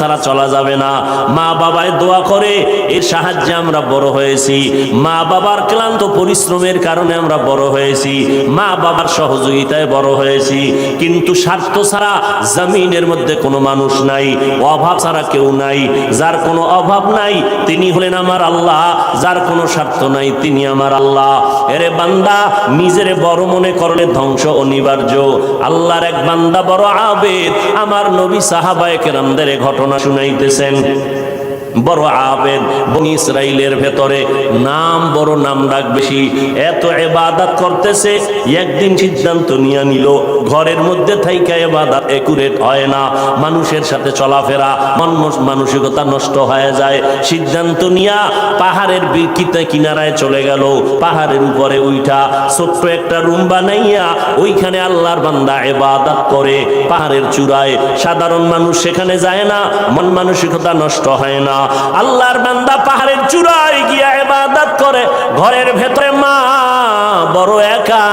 তারা চলা যাবে না। মা বাবায় দোয়া করে, এর সাহায্যে আমরা বড় হয়েছি। মা বাবার ক্লান্ত পরিশ্রমের কারণে আমরা বড় হয়েছি। মা বাবার সহযোগিতায় বড় হয়েছি। কিন্তু স্বার্থ ছাড়া জমিনের মধ্যে কোনো মানুষ নাই, অভাব ছাড়া কেউ নাই। যার কোনো অভাব নাই, তিনি হলেন আমার আল্লাহ। যার কোনো স্বার্থ নাই, তিনি আমার আল্লাহ। এরে বান্দা, নিজেরে বড় মনে করলে ধ্বংস অনিবার্য। আল্লাহর এক বান্দা বড় আবেদ। আমার নবী সাহাবায়ে কেরামদের এ ঘটনা শুনাইতেছেন। বড় আবেদ, বনি ইসরাইলের ভেতরে নাম বড় নাম ডাক বেশি। এত এবাদাত করতেছে, একদিন সিদ্ধান্ত নিয়ে নিল, ঘরের মধ্যে থাইকা এবাদাত একুরেট হয় না। মানুষের সাথে চলাফেরা মন মানসিকতা নষ্ট হয়ে যায়। সিদ্ধান্ত নিয়া পাহাড়ের বিকিতে কিনারায় চলে গেল। পাহাড়ের উপরে উইঠা ছোট্ট একটা রুম বানাইয়া ওইখানে আল্লাহর বান্দা এবাদাত করে। পাহাড়ের চূড়ায় সাধারণ মানুষ সেখানে যায় না, মন মানসিকতা নষ্ট হয় না। আল্লাহর বান্দা পাহাড়ের চূড়ায় গিয়া ইবাদত করে, ঘরের ভেতরে মা বড় একা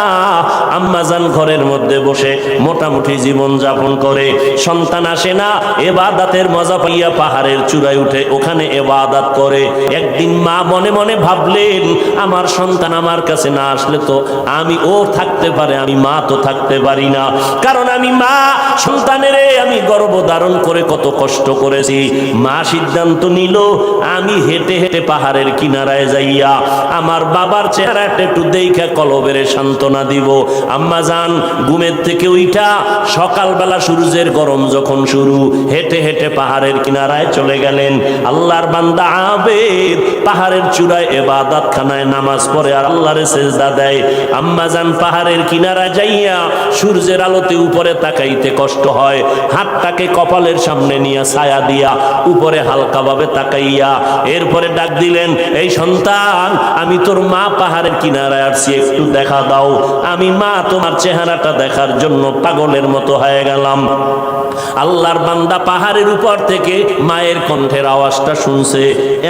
আম্মাজান ঘরের মধ্যে বসে মোটামুটি জীবন যাপন করে। সন্তান আসে না এবাদাতের মজা পাইয়া পাহাড়ের চূড়ায় উঠে ওখানে এবাদাত করে। একদিন মা মনে মনে ভাবলেন, আমার সন্তান আমার কাছে না আসলে তো আমি ও থাকতে পারে, আমি মা তো থাকতে পারি না। কারণ আমি মা, সন্তানের আমি গর্ভ ধারণ করে কত কষ্ট করেছি। মা সিদ্ধান্ত নিল। আমি হেঁটে হেঁটে পাহাড়ের কিনারায় যাইয়া আমার বাবার চেহারাটা একটু দেখা কলবের সান্ত্বনা দিব। আম্মা যান, ঘুমের থেকে উইটা সকালবেলা সূর্যের গরম যখন শুরু, হেঁটে হেঁটে পাহাড়ের কিনারায় চলে গেলেন। আল্লাহর বান্দা আবেদ, পাহাড়ের চূড়ায় এবাদাত খানায় নামাজ পড়ে আর আল্লাহরে সেজদা দেয়। আম্মা যান, পাহাড়ের কিনারা যাইয়া সূর্যের আলোতে উপরে তাকাইতে কষ্ট হয়। হাতটাকে কপালের সামনে নিয়ে ছায়া দিয়া উপরে হালকাভাবে তাকাইয়া এরপরে ডাক দিলেন, এই সন্তান, আমি তোর মা পাহাড়ের কিনারায় আসছি একটু দেখা দাও। আমি মা, তোমার চেহারাটা দেখার জন্য পাগলের মতো হয়ে গেলাম। আল্লাহর বান্দা পাহাড়ের উপর থেকে মায়ের কণ্ঠের আওয়াজটা শুনছে।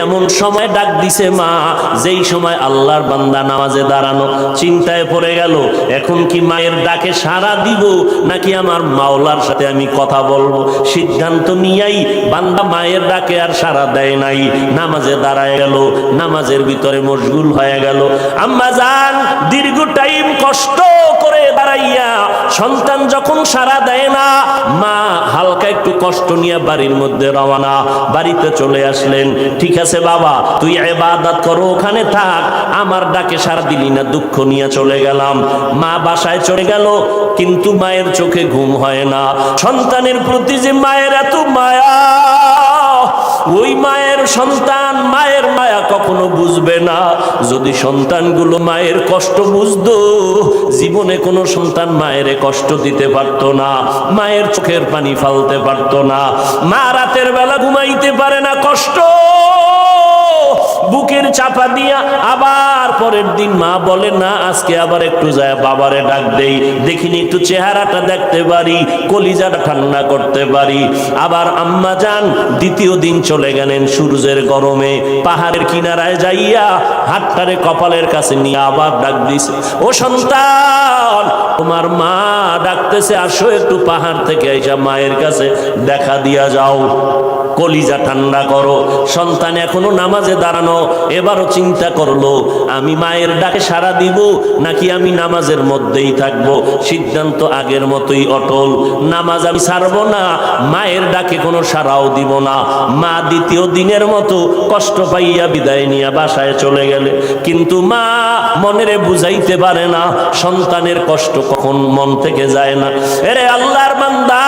এমন সময় ডাক দিছে মা, যেই সময় আল্লাহর বান্দা নামাজে দাঁড়ানো চিন্তায় পড়ে গেল, এখন কি মায়ের ডাকে সাড়া দিব, নাকি আমার মাওলার সাথে আমি কথা বলব? সিদ্ধান্ত নিয়াই বান্দা মায়ের ডাকে আর সাড়া দেয় নাই। নামাজে দাঁড়ায় গেল, নামাজের ভিতরে মশগুল হয়ে গেল। আম্মা যান দীর্ঘ টাইম কষ্ট করে দাঁড়াইয়া সন্তান যখন সাড়া দেয় না, মা হালকা একটু কষ্ট নিয়ে বাড়ির মধ্যে রওনা, বাড়িতে চলে আসলেন। ঠিক আছে বাবা, তুই এবাদাত করো, ওখানে থাক। আমার ডাকে সারা দিলি না, দুঃখ নিয়ে চলে গেলাম। মা বাসায় চলে গেল, কিন্তু মায়ের চোখে ঘুম হয় না। সন্তানের প্রতি যে মায়ের এত মায়া ওই মায়ের সন্তান, মায়ের মায়া কখনো বুঝবে না। যদি সন্তানগুলো মায়ের কষ্ট বুঝতো, জীবনে কোনো সন্তান মায়ের কষ্ট দিতে পারত না, মায়ের চোখের পানি ফালতে পারত না। মা রাতের বেলা ঘুমাইতে পারে না কষ্ট। বুকের চাপা দিয়া আবার পরের দিন মা বলে, না, আজকে আবার একটু যায়, বাবারে ডাক দেই। দেখিনি একটু চেহারাটা দেখতে পারি, কলিজাটা ঠান্ডা করতে পারি। আবার আম্মা যান, দ্বিতীয় দিন চলে গেলেন সূর্যের গরমে। পাহাড়ের কিনারায় যাইয়া হাতটারে কপালের কাছে নিয়ে আবার ডাক দিছে, ও সন্তান, তোমার মা ডাকতেছে, আসো একটু পাহাড় থেকে আইসা মায়ের কাছে দেখা দিয়া যাও। কলিজা ঠান্ডা করো। সন্তান এখনও নামাজে দাঁড়ানো এবারও চিন্তা করল, আমি মায়ের ডাকে সাড়া দিব নাকি আমি নামাজের মধ্যেই থাকব? সিদ্ধান্ত আগের মতোই অটল। নামাজ আমি ছাড়বো না, মায়ের ডাকে কোনো সাড়াও দিব না। মা দ্বিতীয় দিনের মতো কষ্ট পাইয়া বিদায় নিয়ে বাসায় চলে গেলে। কিন্তু মা মনেরে বুঝাইতে পারে না, সন্তানের কষ্ট কখন মন থেকে যায় না। এরে আল্লাহর বান্দা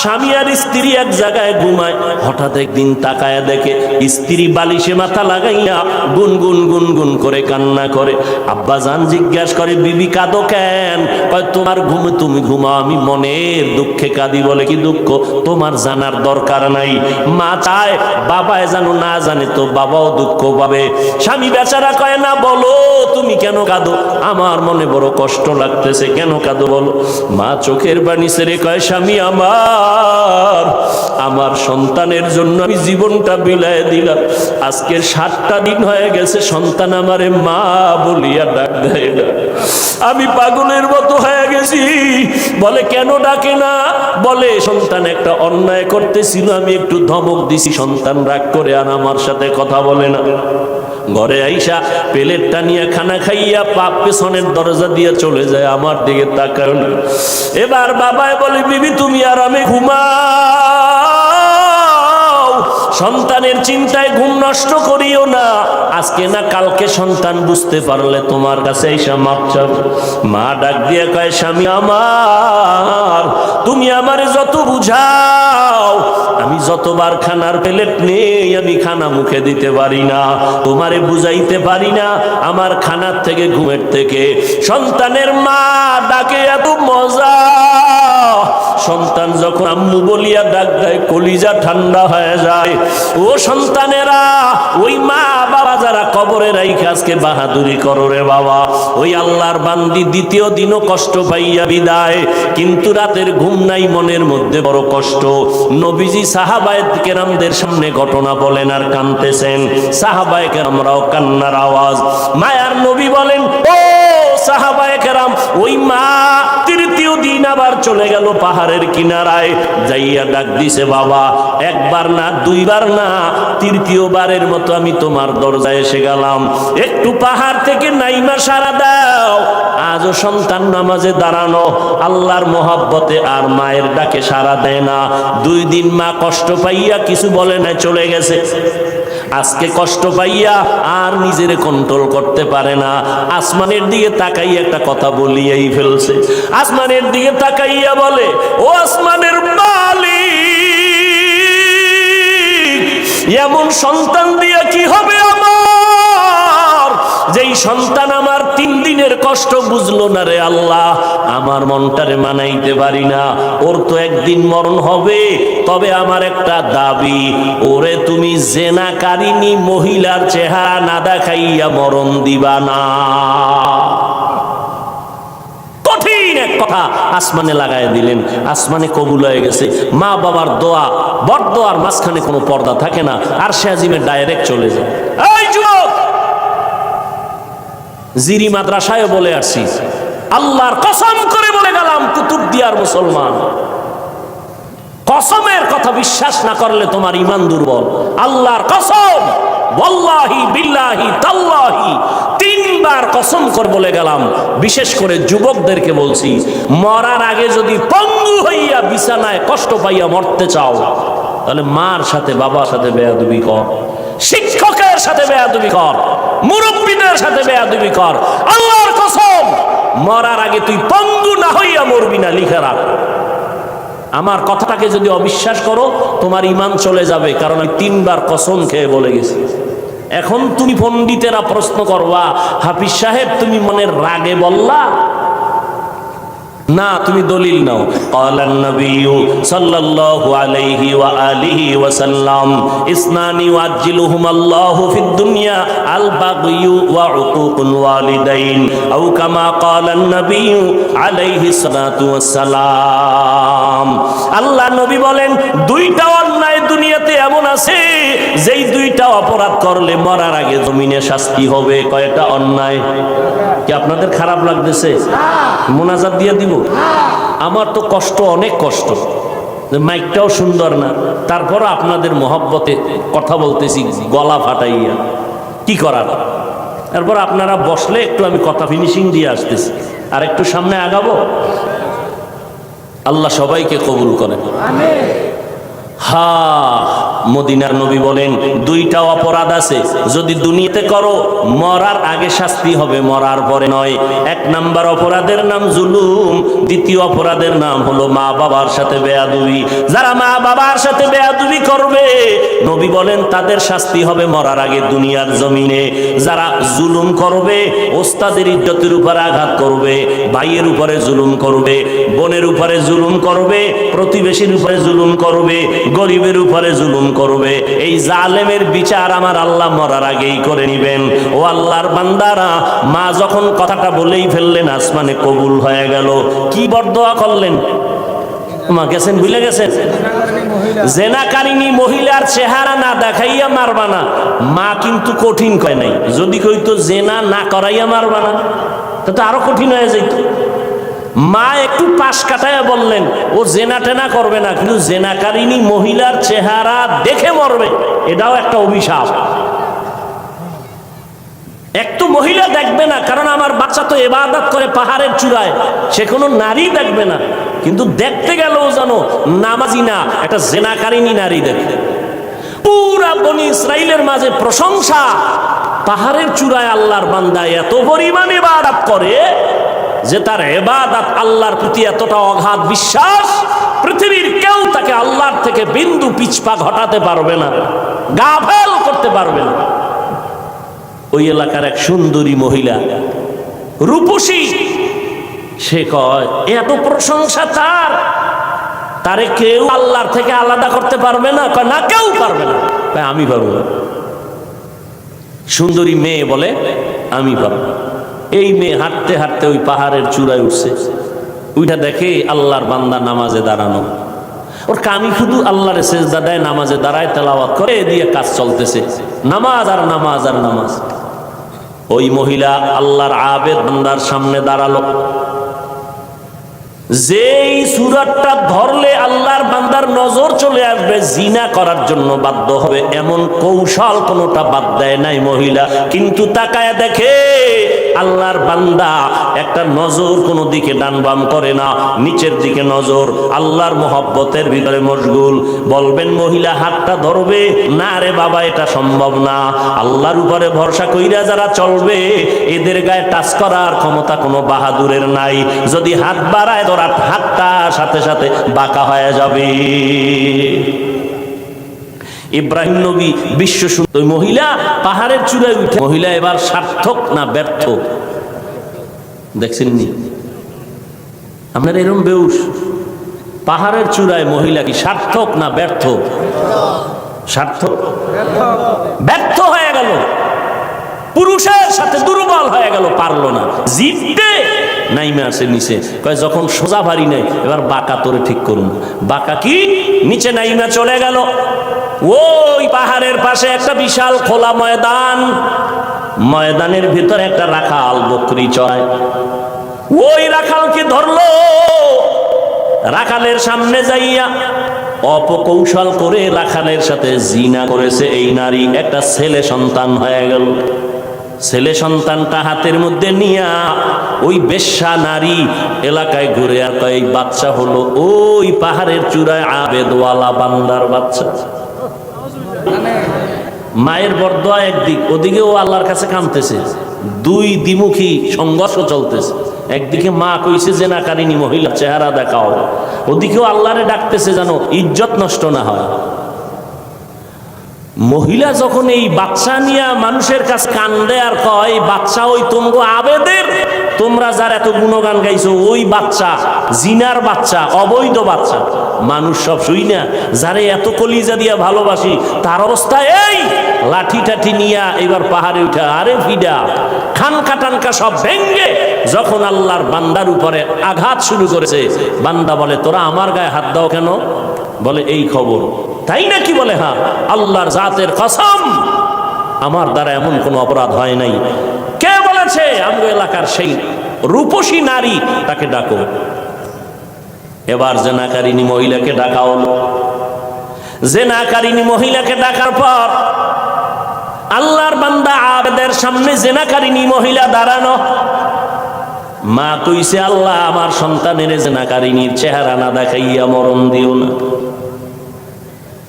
স্বামী আর স্ত্রী এক জায়গায় ঘুমায়, হঠাৎ একদিন তাকায় দেখে স্ত্রী বালিশে মাথা লাগাইয়া গুন গুন গুন গুন করে কান্না করে। আব্বা জান জিজ্ঞাসা করে, বিবি, কাঁদো কেন? তোমার ঘুম, তুমি ঘুমাও, আমি মনের দুঃখে কাঁদি বলে কি দুঃখ? তোমার জানার দরকার নাই। মা চায় বাবায় জানো, না জানে তো বাবাও দুঃখ পাবে। স্বামী বেচারা কয়, না, বলো, তুমি কেন কাঁদো? আমার মনে বড় কষ্ট লাগতেছে, কেন কাঁদো বলো? মা চোখের বাণী সেরে কয়, স্বামী, আমার আমার আমার সন্তানের জন্য আমি জীবনটা বিলায় দিলাম। আজকের সাতটা দিন হয়ে গেছে, সন্তান আমারে মা বলিয়া ডাক দেয় না। আমি পাগলের মতো হয়ে গেছি। বলে, কেন ডাকে না? বলে, সন্তান একটা অন্যায় করতেছিল, আমি একটু ধমক দিছি। সন্তান রাগ করে আর আমার সাথে কথা বলে না। ঘরে আইসা প্লেটটা নিয়ে খানা খাইয়া পাপ পেছনের দরজা দিয়ে চলে যায় আমার দিকে তাকায় এবার বাবায় বলে, বিবি, তুমি আর আমি ঘুমাও। সন্তানের চিন্তায় ঘুম নষ্ট করিও না। আজকে না কালকে সন্তান বুঝতে পারলে তোমার কাছে এসা মাপ মা ডাক দিয়ে কয়, স্বামী আমার, তুমি আমারে যত আমি যতবার খানার প্লেট নেই আমি খানা মুখে দিতে পারি না, তোমারে বুঝাইতে পারি না আমার খানার থেকে ঘুমের থেকে। সন্তানের মা ডাকে, এত মজা! সন্তান যখন আম্মু বলিয়া ডাক দেয়, কলিজা ঠান্ডা হয়ে যায়। ও সন্তানেরা, ওই মা বাবা যারা কবরে রাইখে আজকে বাহাদুরি করো রে বাবা। ওই আল্লাহর বান্দি দ্বিতীয় দিনও কষ্ট পাইয়া বিদায়। কিন্তু রাতের ঘুম নাই, মনের মধ্যে বড় কষ্ট। নবীজি সাহাবায়েত কেরামদের সামনে ঘটনা বলেন আর কানতেছেন। সাহাবায়ে কেরামরাও কান্নার আওয়াজ। মায়ার নবী বলেন, ও সাহাবায়ে কেরাম, ওই মা তৃতীয় দিন আবার চলে গেল পাহাড়ের কিনারায় যাইয়া ডাক দিছে, বাবা, একবার না, দুইবার না, তৃতীয়বারের মতো আমি তোমার দরজায় এসে গেলাম। একটু পাহাড় থেকে নাইমা সারা দাও। আজও সন্তান নামাজে দাঁড়ানো, আল্লাহর মহাব্বতে আর মায়ের ডাকে সারা দেয় না। দুই দিন মা কষ্ট পাইয়া কিছু বলে না চলে গেছে। আজকে কষ্ট পাইয়া আর নিজের কন্ট্রোল করতে পারে না। আসমানের দিকে তাকাইয়া একটা কথা বলিয়াই ফেলছে। আসমানের দিকে তাকাইয়া বলে, ও আসমানের মালিক, এমন সন্তান দিয়া কি হবে সন্তান আমার তিন দিনের কষ্ট বুঝলো না রে আল্লাহ। আমার মনটারে মানাইতে পারি না। ওর তো একদিন মরণ হবে। তবে আমার একটা দাবি, ওরে তুমি জেনাকারিনী মহিলার চেহারা না দেখাইয়া মরণ দিবা না। কথা আসমানে লাগাই দিলেন। আসমানে কবুল হয়ে গেছে। মা বাবার দোয়া দোয়ার মাঝখানে কোনো পর্দা থাকে না। আর ডাইরেক্ট চলে যায়। জিরি মাদ্রাসায় বলে আসছি। আল্লাহর কসম করে বলে গেলাম কুতুবদিয়ার মুসলমান। কসমের কথা বিশ্বাস না করলে তোমার ইমান দুর্বল। আল্লাহর কসম, ওয়াল্লাহি বিল্লাহি তাল্লাহি, তিনবার কসম করে বলে গেলাম। বিশেষ করে যুবকদেরকে বলছি, মরার আগে যদি পঙ্গু হইয়া বিছানায় কষ্ট পাইয়া মরতে চাও, তাহলে মার সাথে, বাবার সাথে বেয়াদবি কর। শিক্ষকের সাথে বেয়াদবি কর, মুরব্বীদের সাথে বেয়াদবি কর। আল্লাহর কসম, মরার আগে তুই পঙ্গু না হইয়া মরবি না, লিখে রাখ। আমার কথাটাকে যদি অবিশ্বাস করো, তোমার ইমান চলে যাবে, কারণ আমি তিনবার কসম খেয়ে বলে গেছি। এখন তুমি পণ্ডিতেরা প্রশ্ন করবা, হাফিজ সাহেব, তুমি মনের রাগে বললা না, তুমি দলিল নাও। ক্বালান নবিয়্যু সাল্লাল্লাহু আলাইহি ওয়া আলিহি ওয়া সাল্লাম, ইসনানি ওয়াজিলুহুমাল্লাহু ফিদ দুনিয়া আল বাগয়ু ওয়া উকুকুল ওয়ালিদাইন, আও কামা ক্বালান নবিয়্যু আলাইহি সালাতু ওয়াস সালাম। আল্লাহ নবী বলেন, দুইটা অন্যায় আছে। যেই দুইটা অপরাধ করলে মরার আগে জমিনে শাস্তি হবে, কয়টা অন্যায়? কি আপনাদের খারাপ লাগতেছে? মোনাজাত দিয়ে দিব? আমার তো কষ্ট, অনেক কষ্ট। মাইকটাও সুন্দর না। তারপর আপনাদের মহব্বতে কথা বলতেছি, গলা ফাটাইয়া। কি করার? তারপর আপনারা বসলে একটু আমি কথা ফিনিশিং দিয়ে আসতেছি। আর একটু সামনে আগাবো? আল্লাহ সবাইকে কবুল করেন। হা, মদিনার নবী বলেন, দুইটা অপরাধ আছে। যদি দুনিয়াতে করো, মরার আগে শাস্তি হবে, মরার পরে নয়। এক নাম্বার অপরাধের নাম জুলুম, দ্বিতীয় অপরাধের নাম হলো মা বাবার সাথে বেয়াদুবি। যারা মা বাবার সাথে বেয়াদুবি করবে, নবী বলেন, তাদের শাস্তি হবে মরার আগে দুনিয়ার জমিনে। যারা জুলুম করবে, ওস্তাদের ইজ্জতের উপরে আঘাত করবে, ভাইয়ের উপরে জুলুম করবে, বোনের উপরে জুলুম করবে, প্রতিবেশীর উপরে জুলুম করবে গরিবের উপরে জুলুম করবে। এই জালেমের বিচার আমার আল্লাহ মরার আগেই করে নিবেন। ও আল্লাহর বান্দারা, মা যখন কথাটা বলেই ফেললেন, আসমানে কবুল হয়ে গেল। কি বরদোয়া করলেন? মা গেছেন, ভুলে গেছেন? জেনাকারিনী মহিলার চেহারা না দেখাইয়া মারবা না। মা কিন্তু কঠিন কয় নাই। যদি কইতো জেনা না করাইয়া মারবা না তা আরও কঠিন হয়ে যাইত। মা একটু পাশ কাটাইয়া বললেন, ও জেনা টেনা করবে না, কিন্তু জেনাকারিনী মহিলার চেহারা দেখে মরবে। এটাও একটা অভিশাপ। একটু মহিলা দেখবে না, কারণ আমার বাচ্চা তো এবাদত করে পাহাড়ের চূড়ায়, সে কোনো নারী দেখবে না। কিন্তু দেখতে গেলেও জানো নামাজি না, একটা জেনাকারিনী নারী দেখবে পুরা বনি ইসরাইলের মাঝে প্রশংসা। পাহাড়ের চূড়ায় আল্লাহর বান্দা এত পরিমাণ ইবাদত করে যে তার এবাদত আল্লাহর প্রতি এতটা অগাধ বিশ্বাস, পৃথিবীর কেউ তাকে আল্লাহর থেকে বিন্দু পিছপা ঘটাতে পারবে না গাফেল করতে পারবে না ওই এলাকার এক সুন্দরী মহিলা, রূপসী, সে কয়, এত প্রশংসা তার, তারে কেউ আল্লাহর থেকে আলাদা করতে পারবে না না, কেউ পারবে না আমি পারব। সুন্দরী মেয়ে বলে, আমি পারব। এই মেয়ে হাঁটতে হাঁটতে ওই পাহাড়ের চূড়ায় উঠছে। ওইটা দেখে আল্লাহর বান্দা নামাজে দাঁড়ানো। ওর কামি শুধু আল্লাহর সেজদা দেয়, নামাজে দাঁড়ায়, তেলাওয়াত করে দিয়ে কাজ চলতেছে। নামাজ আর নামাজ আর নামাজ। ওই মহিলা আল্লাহর আবেদ বান্দার সামনে দাঁড়াল। যেই সুরাতটা ধরলে আল্লাহর বান্দার নজর চলে আসবে, জিনা করার জন্য বাধ্য হবে। এমন কৌশল কোনোটা বাদ দেয় নাই মহিলা। কিন্তু তাকায় দেখে আল্লাহর বান্দা একটা নজর কোনো দিকে ডান বাম করে না, নিচের দিকে নজর। আল্লাহর মোহব্বতের ভিতরে মশগুল। বলবেন, মহিলা, হাতটা ধরবে? না রে বাবা, এটা সম্ভব না। আল্লাহর উপরে ভরসা কইরা যারা চলবে, এদের গায়ে টাচ করার ক্ষমতা কোনো বাহাদুরের নাই। যদি হাত বাড়ায় ধরা হাতটা সাথে সাথে বাঁকা হয়ে যাবে। ইব্রাহিম নবী বিশ্ব সুন্দর মহিলা পাহাড়ের চূড়ায় উঠে মহিলা এবার সার্থক না ব্যর্থ? দেখছেন আপনার এরম বেউস। পাহাড়ের চূড়ায় মহিলা কি সার্থক না ব্যর্থ? সার্থক। ব্যর্থ হয়ে গেল। পুরুষের সাথে দুর্বল হয়ে গেল, পারল না। জিততে নাইমে আসে নিচে। কয়, যখন সোজা ভারী নেই, এবার বাঁকা তোরে ঠিক করুন। বাঁকা কি? নিচে নাইমা চলে গেল। ওই পাহাড়ের পাশে একটা বিশাল খোলা ময়দান। ময়দানের ভিতরে একটা রাখাল বকরি চড়ায়। ওই রাখালকে ধরলো। রাখালের সামনে যাইয়া অপকৌশল করে রাখালের সাথে জিনা করেছে এই নারী। একটা ছেলে সন্তান হয়ে গেল। ছেলে সন্তানটা হাতের মধ্যে নিয়া ওই বেশ্যা নারী এলাকায় ঘুরে আর এই বাচ্চা হলো ওই পাহাড়ের চূড়ায় আবেদওয়ালা বান্দার বাচ্চা। মায়ের বরদোয়া একদিক, ওদিকেও আল্লাহর কাছে কামতেছে দুই দ্বিমুখী সংঘর্ষ চলতেছে। একদিকে মা কইছে যে না কারিনী মহিলা চেহারা দেখাও। ওদিকেও আল্লাহরে ডাকতেছে যেন ইজ্জত নষ্ট না হয়। মহিলা যখন এই বাচ্চা নিয়ে মানুষের কাছে কান্দে আর কয়, বাচ্চা ওই তোমগো আবেদের? তোমরা যার এত গুণগান গাইছো, ওই বাচ্চা, জিনার বাচ্চা, অবৈধ বাচ্চা। মানুষ সব শুই না, যারে এত কলিজা দিয়া ভালোবাসি, তার অবস্থা এই! লাঠি টাঠি নিয়া এবার পাহাড়ে উঠা, আরে ফিডা, খানকা টানকা সব ভেঙ্গে। যখন আল্লাহর বান্দার উপরে আঘাত শুরু করেছে, বান্দা বলে, তোরা আমার গায়ে হাত দাও কেন? বলে, এই খবর তাই নাকি বলে হ্যাঁ আল্লাহর জাতের কসম, আমার দ্বারা এমন কোনো অপরাধ হয় নাই। কে বলেছে? আমগো এলাকার সেই রূপসী নারী, তাকে ডাকো। এবার জেনাকারিনী মহিলাকে ডাকা হলো। জেনাকারিনী মহিলাকে ডাকার পর আল্লাহর বান্দা আবেদের সামনে জেনাকারিনী মহিলা দাঁড়ানো। মা কইছে, আল্লাহ, আমার সন্তানের জেনাকারিনীর চেহারা না দেখাইয়া মরণ দিও না।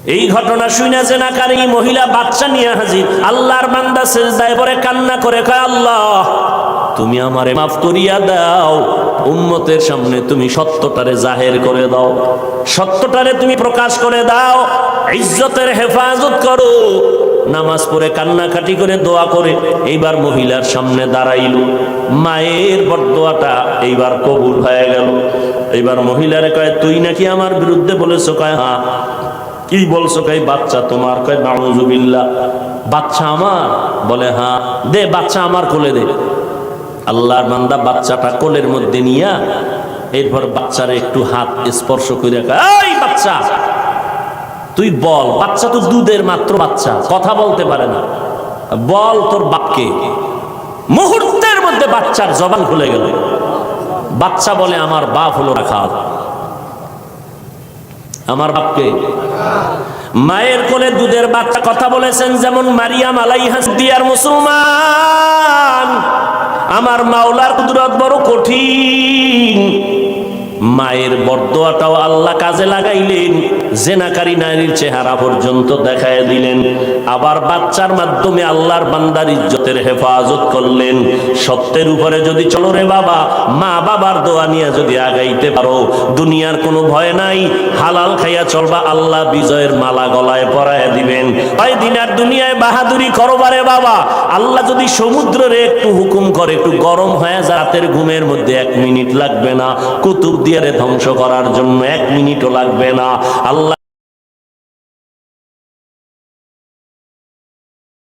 এই ঘটনা শুনে জেনাকারী মহিলা বাচ্চা নিয়ে হাজির। আল্লাহর বান্দা সেজদায় পরে কান্না করে কয়, আল্লাহ, তুমি আমারে মাফ করিয়া দাও। উম্মতের সামনে তুমি সত্যটারে জাহের করে দাও। সত্যটারে তুমি প্রকাশ করে দাও। ইজ্জতের হেফাজত করো। নামাজ পড়ে কান্নাকাটি করে দোয়া করে এইবার মহিলার সামনে দাঁড়াইল। মায়ের বরদোয়াটা এইবার কবুল হয়ে গেল। এইবার মহিলারে কয়, তুই নাকি আমার বিরুদ্ধে বলেছ? কয় হ্যাঁ। কি বলছো কই বাচ্চা তোমার কয় নাউজুবিল্লাহ বাচ্চা আমার? বলে হ্যাঁ দে বাচ্চা আমার কোলে দে। আল্লাহর বান্দা বাচ্চাটা কোলের মধ্যে নিয়া এরপর বাচ্চারে একটু হাত স্পর্শ করে এই বাচ্চা, তুই বল, বাচ্চা তো দুধের মাত্র বাচ্চা, কথা বলতে পারে না। বল তোর বাপকে। মুহূর্তের মধ্যে বাচ্চার জবান খুলে গেল। বাচ্চা বলে, আমার বাপ হলো রাখাল। আমার বাপকে। মায়ের কোলে দুধের বাচ্চা কথা বলেছেন, যেমন মারিয়াম আলাইহাস দিয়ার মুসলমান। আমার মাওলার কুদরত বড় কঠিন। মায়ের বরদোয়াটাও আল্লাহ কাজে লাগাইলেন। জেনাকারী নারীর চেহারা পর্যন্ত দেখায় দিলেন। আবার বাচ্চার মাধ্যমে আল্লাহর বান্দার ইজ্জতের হেফাজত করলেন। সত্যের উপরে যদি চলো রে বাবা, মা বাবার দোয়া নিয়ে যদি আগাইতে পারো, দুনিয়ার কোনো ভয় নাই। হালাল খাইয়া চলবা, আল্লাহ বিজয়ের মালা গলায় পরায় দিবেন। ওই দিনার দুনিয়ায় বাহাদুরি করবারে বাবা। আল্লাহ যদি সমুদ্রে একটু হুকুম করে, একটু গরম হয়ে রাতের ঘুমের মধ্যে এক মিনিট লাগবে না। কুতুব দিয়ে ধ্বংস করার জন্য এক মিনিটও লাগবে না। আল্লাহ